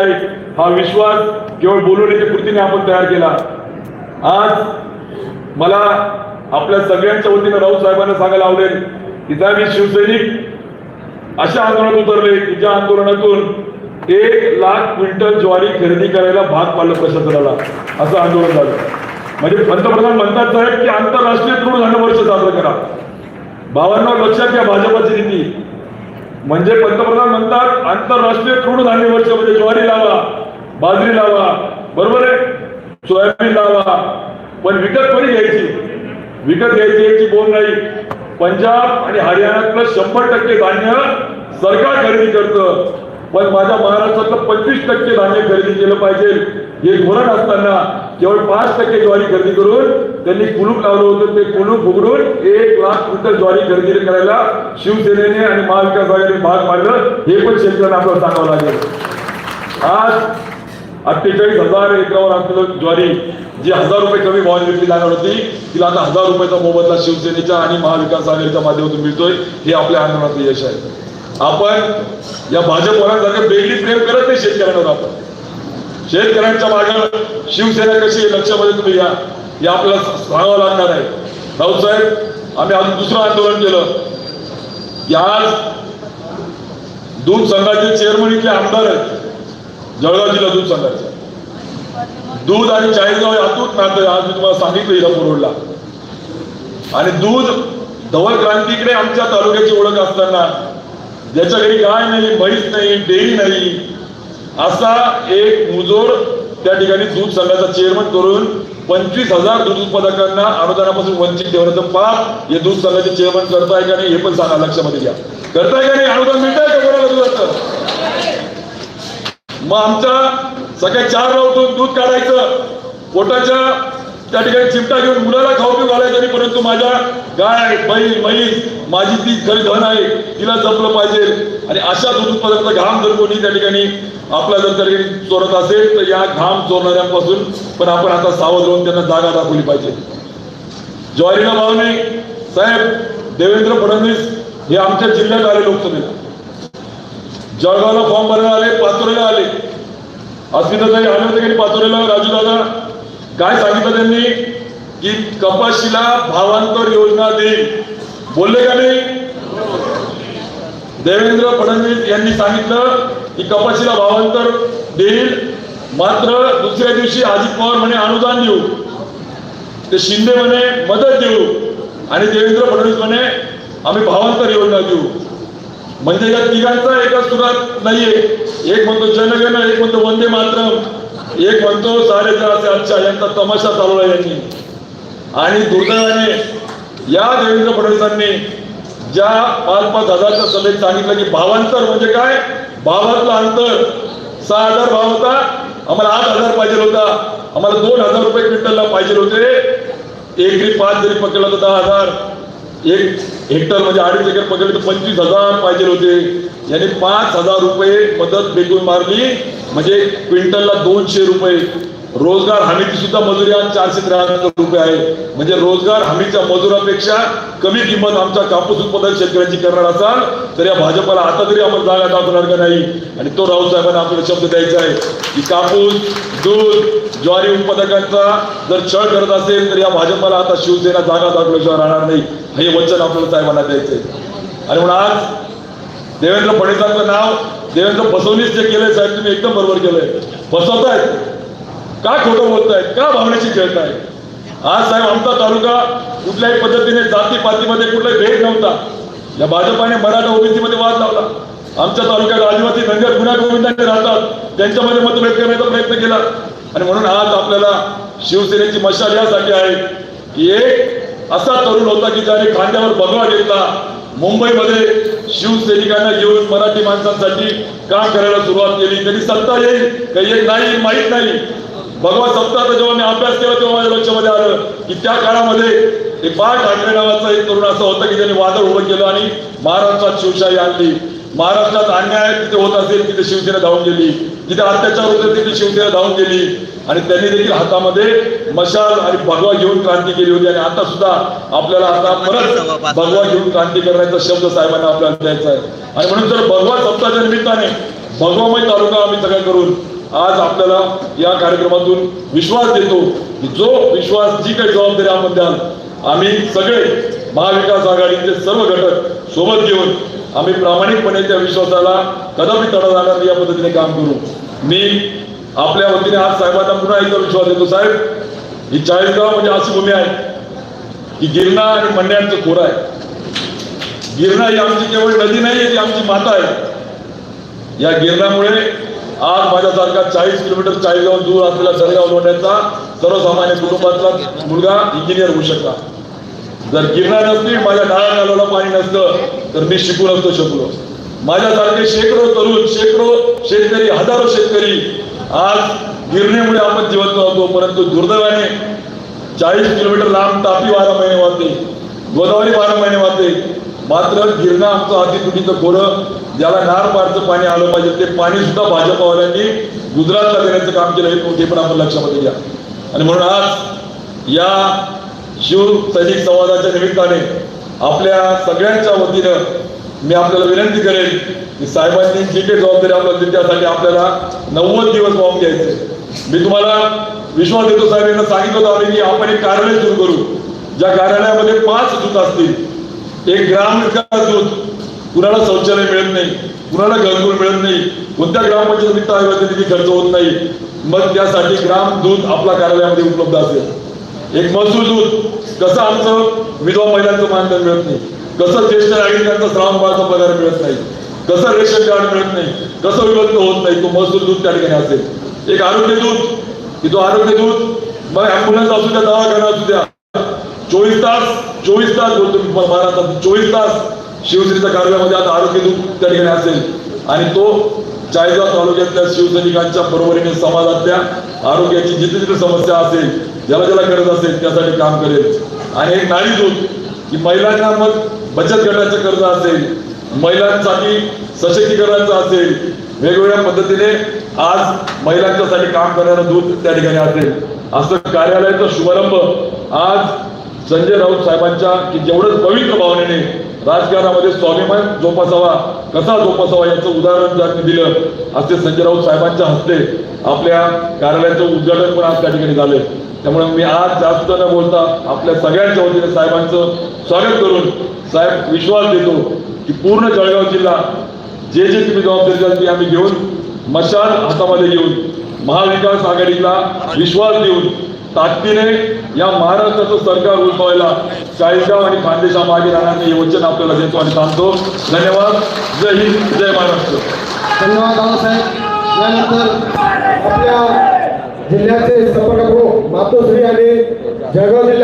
हा विश्वास केवळ बोलवण्याच्या कृतीने आपण तयार केला. आज मला आपल्या सगळ्यांच्या वतीनं राऊत साहेबांना सांगायला आवडेल की त्या मी शिवसैनिक अशा आंदोलनात उतरले की ज्या आंदोलनातून एक लाख क्विंटल ज्वारी खरेदी करायला भाग पाडलं प्रशासनाला. असं आंदोलन झालं. म्हणजे पंतप्रधान म्हणतात साहेब की आंतरराष्ट्रीय तृणधान्य वर्ष साजरं करा. भावांना लक्षात घ्या भाजपाची नीती. म्हणजे पंतप्रधान म्हणतात आंतरराष्ट्रीय तृणधान्य वर्ष म्हणजे ज्वारी लावा बाजरी लावा. बरोबर आहे? सोयाबीन लावा. पण विकत कोणी घ्यायची? विकत घ्यायची याची बोल नाही. पंजाब आणि हरियाणातलं शंभर टक्के धान्य सरकार खरेदी करतं. पण माझ्या महाराष्ट्रातलं पंचवीस टक्के धान्य खरेदी केलं पाहिजे. हे धोरण असताना केवळ पाच टक्के ज्वारी खरेदी करून त्यांनी कुलूप लावलं होतं. ते कुलूप उघडून एक लाख क्विंटल ज्वारी खरेदी करायला शिवसेनेने आणि महाविकास आघाडीने भाग पाडलं हे पण शेतकऱ्यांना आपल्याला सांगावं लागेल. आज अठ्ठेचाळीस हजार एकरावर असलेलं ज्वारी जी हजार रुपये कमी भावाने विकली जाणार होती तिला आता हजार रुपयाचा मोबदला शिवसेनेच्या आणि महाविकास आघाडीच्या माध्यमातून मिळतोय. हे आपल्या आंदोलनाचं यश आहे. आपण या भाजपवाल्यांसारखं बेगली प्रेम करत नाही शेतकऱ्यांवर आपण. शेतकऱ्यांच्या मागे शिवसेना कशी आहे लक्षामध्ये तुम्ही घ्या. हे आपल्याला सांगावं लागणार आहे. राऊत साहेब आम्ही अजून दुसरं आंदोलन केलं. की आज दूध संघाचे चेअरमन इथले आमदार आहेत. जळगाव जिल्हा दूध संघाचे. दूध आणि चाळीसगाव हे नातं आज मी तुम्हाला सांगितलं हिरापूर रोडला आणि दूध धवल क्रांतीकडे आमच्या तालुक्याची ओळख असताना ज्याच्या घरी गाय नाही म्हैस नाही डेअरी नाही असा एक मुजोर त्या ठिकाणी दूध संघाचा चेअरमन करून पंचवीस हजार दूध उत्पादकांना अनुदानापासून वंचित ठेवण्याचं पाप हे दूध संघाचे चेअरमन करताय का नाही हे पण सांगा लक्षामध्ये घ्या. करताय का नाही? अनुदान मिळतंय का कोणाला दुधाचं मग आमच्या सकाळी चार उठून दूध काढायचं. पोटाच्या त्या ठिकाणी चिमटा घेऊन मुलाला खाऊ पिऊ घालायचं नाही परंतु माझ्या गाय बैल म्हैस माझी ती खरी धन आहे तिला जपलं पाहिजे. आणि अशा दूध उत्पादनाचा घाम जर कोणी त्या ठिकाणी आपला जर त्या ठिकाणी चोरत असेल तर या घाम चोरणाऱ्यांपासून पण आपण आता सावध राहून त्यांना जागा दाखवली पाहिजे. ज्वारीला भावने साहेब देवेंद्र फडणवीस हे आमच्या जिल्ह्यात आले लोकसभेला. जळगावला फॉर्म भरायला आले पाचोरेला आले. अस्मिताताई आले होते की पाचोरेला राजू दादा काय सांगितलं त्यांनी? की कपाशीला भावांतर योजना देईल. बोलले का नाही? देवेंद्र फडणवीस यांनी सांगितलं की कपाशीला भावांतर देईल मात्र दुसऱ्या दिवशी अजित पवार म्हणे अनुदान देऊ. ते शिंदे म्हणे मदत देऊ. आणि देवेंद्र फडणवीस म्हणे आम्ही भावांतर योजना देऊ. म्हणजे या तिघांचा एकाच सुरात नाहीये. एक म्हणतो जनगण एक म्हणतो वंदे मातरम. एक म्हणतो साडे असे अच्छा यांचा तमाशा चालवला यांनी. आणि दुर्दैवाने या देवेंद्र फडणवीसांनी ज्या पाच पाच हजारच्या सभेत सांगितलं की भावांतर म्हणजे काय? भावातलं अंतर. सहा हजार भाव होता. आम्हाला आठ हजार पाहिजे होता. आम्हाला दोन हजार रुपये क्विंटलला पाहिजे होते. एकरी पाच जरी पकडला तर दहा हजार. एक हेक्टर म्हणजे अडीच एकर पकडले तर पंचवीस हजार पाहिजे होते. याने पाच हजार रुपये मदत बेगून मारली. म्हणजे क्विंटलला दोनशे रुपये. रोजगार हमीची सुद्धा मजुरी आज चारशे त्र्याहत्तर रुपये आहे. म्हणजे रोजगार हमीच्या मजुरापेक्षा कमी किंमत आमच्या कापूस उत्पादक शेतकऱ्यांची करणार असाल तर या भाजपाला आता तरी आपण जागा दाखवणार का नाही? आणि तो राहुल साहेबांना आपल्याला शब्द द्यायचा आहे की कापूस दूध ज्वारी उत्पादकांचा जर छळ करत असेल तर या भाजपाला आता शिवसेना जागा दाखवल्याशिवाय राहणार नाही. हे वचन आपल्याला साहेबांना द्यायचंय आणि म्हणून आज देवेंद्र फडणवीसांचं नाव देवेंद्र फसवणीस जे केलंय साहेब तुम्ही एकदम बरोबर केलंय. फसवतायत. का खोटं बोलतायत? का भावनेशी खेळतायत? आज साहेब आमचा तालुका कुठल्याही पद्धतीने जाती पातीमध्ये कुठलाही भेद नव्हता. या भाजपाने मराठा ओबीसीमध्ये वाद लावला. आमच्या तालुक्यात आदिवासी धनगर गुन्हा गोविंदांनी राहतात. त्यांच्यामध्ये मतभेद करण्याचा प्रयत्न केला. आणि म्हणून आज आपल्याला शिवसेनेची मशाल यासाठी आहे. की एक असा तरुण होता की ज्याने खांद्यावर भगवा घेतला. मुंबईमध्ये शिवसैनिकांना घेऊन मराठी माणसांसाठी काम करायला सुरुवात केली? कधी सत्ता येईल काही येत नाही माहीत नाही. भगवा सप्ताचा जेव्हा मी अभ्यास केला तेव्हा माझ्या लक्षामध्ये आलं की त्या काळामध्ये एक बाळ ठाकरे नावाचा एक तरुण असं होतं की त्याने वादळ उभं केलं आणि महाराष्ट्रात शिवशाही आणली. महाराष्ट्रात अन्याय तिथे होत असेल तिथे शिवसेना धावून गेली. जिथे अत्याचार होते तिथे शिवसेना धावून गेली. आणि त्यांनी देखील हातामध्ये मशाल आणि भगवा घेऊन क्रांती केली होती. आणि आता सुद्धा आपल्याला आता परत भगवा घेऊन क्रांती करण्याचा शब्द साहेबांना आपल्याला द्यायचा आहे. आणि म्हणून जर भगवा सप्ताहाच्या निमित्ताने भगवामय तालुका आम्ही सगळ्या करून आज आपल्याला या कार्यक्रमातून विश्वास देतो की जो विश्वास जी काही जबाबदारी आपण द्याल आम्ही सगळे महाविकास आघाडीचे सर्व घटक सोबत घेऊन आम्ही प्रामाणिकपणे त्या विश्वासाला कदापि तडा जाणार नाही या पद्धतीने काम करू. मी आपल्या वतीने आज साहेबांना पुन्हा एकदा विश्वास देतो. साहेब ही चाळीसगाव म्हणजे अशी भूमी आहे की गिरणा आणि मंड्यांचं खोर आहे. गिरणा ही आमची केवळ नदी नाही ती आमची माता आहे. या गिरणामुळे आज माझ्यासारखा चाळीस किलोमीटर चाळीसगाव दूर असलेला सरगाव लोण्याचा सर्वसामान्य कुटुंबातला मुलगा इंजिनियर होऊ शकला. जर गिरणार नसती माझ्या डाळा नाल्याला पाणी नसतं तर मी शिकू नसतो शकलो माझ्यासारखे शेकडो तरुण शेकडो शेतकरी हजारो शेतकरी आज गिरणीमुळे आपण जिवंत होतो परंतु दुर्दैवाने चाळीस किलोमीटर लांब तापी बारा महिने वाहते गोदावरी बारा महिने वाहते. मात्र गिरणा आमचं अतितुटीचं खोरं ज्याला नार पारचं पाणी आलं पाहिजे ते पाणी सुद्धा भाजपवाल्यांनी गुजरातला देण्याचं काम केलं हे ते पण आपण लक्षामध्ये घ्या. आणि म्हणून आज या शिव सैनिक संवादाच्या निमित्ताने आपल्या सगळ्यांच्या वतीनं मी आपल्याला विनंती करेन की साहेबांनी जी काही जबाबदारी आपल्याला दिली त्यासाठी आपल्याला नव्वद दिवस वाहून घ्यायचे. मी तुम्हाला विश्वास देतो साहेब यांना सांगितलं होतं आम्ही की आपण एक कार्यालय सुरू करू. ज्या कार्यालयामध्ये पाच दूत असतील. एक ग्राम विकास दूत. कुणाला शौचालय मिळत नाही. कुणाला घरकुल मिळत नाही. कोणत्या ग्रामपंचायत वित्त आयोगाचे निधी खर्च होत नाही. मग त्यासाठी ग्राम दूत आपल्या कार्यालयामध्ये उपलब्ध असेल. एक महसूल दूत कसं आमचं विधवा महिलांचं मानधन मिळत नाही? कसं ज्येष्ठ नागरिकांचा श्रावणबाळाचा पगार मिळत नाही? कसं रेशन कार्ड मिळत नाही? कसं विभक्त होत नाही? तो महसूल दूत त्या ठिकाणी असेल. एक आरोग्य दूत की तो आरोग्य दूत मग ॲम्ब्युलन्स असू द्या दवाखाना असू द्या चोवीस तास चोवीस तास बोलतो मी महाराष्ट्रात चोवीस तास शिवसेनेच्या कार्यामध्ये आता आरोग्य दूत त्या ठिकाणी असेल. आणि तो चाळीसगाव तालुक्यातल्या शिवसैनिकांच्या बरोबरीने समाजातल्या आरोग्याची जिथे जिथे समस्या असेल ज्याला ज्याला गरज असेल त्यासाठी काम करेल. आणि एक नारी दूत की महिलांना मग बचत गटाचं कर्ज असेल महिलांसाठी सशक्तीकरणाचं असेल वेगवेगळ्या पद्धतीने आज महिलांच्यासाठी काम करणारं दूत त्या ठिकाणी असेल. असं कार्यालयाचा शुभारंभ आज संजय राऊत साहेबांच्या की जेवढंच पवित्र भावनेने राजकारणामध्ये स्वाभिमान जोपासावा कसा जोपासावा याचं उदाहरण त्यांनी दिलं असे संजय राऊत साहेबांच्या हस्ते आपल्या कार्यालयाचं उद्घाटन पण आज त्या ठिकाणी झाले. त्यामुळे मी आज जास्त न बोलता आपल्या सगळ्यांच्या वतीने साहेबांचं स्वागत करून साहेब विश्वास देतो की पूर्ण जळगाव जिल्हा जे जे तुम्ही जबाबदारी द्याल ती आम्ही घेऊन मशाल हातामध्ये घेऊन महाविकास आघाडीला विश्वास देऊन ताकदीने या महाराष्ट्राचं सरकार उठवायला चाळीसगाव आणि खानदेशा मागे राहण्याचे हे वचन आपल्याला देतो आणि सांगतो. धन्यवाद. जय हिंद. जय महाराष्ट्र. धन्यवाद बाळासाहेब. यानंतर आपल्या जिल्ह्याचे संपर्क मातोश्री आणि जळगाव जिल्ह्यात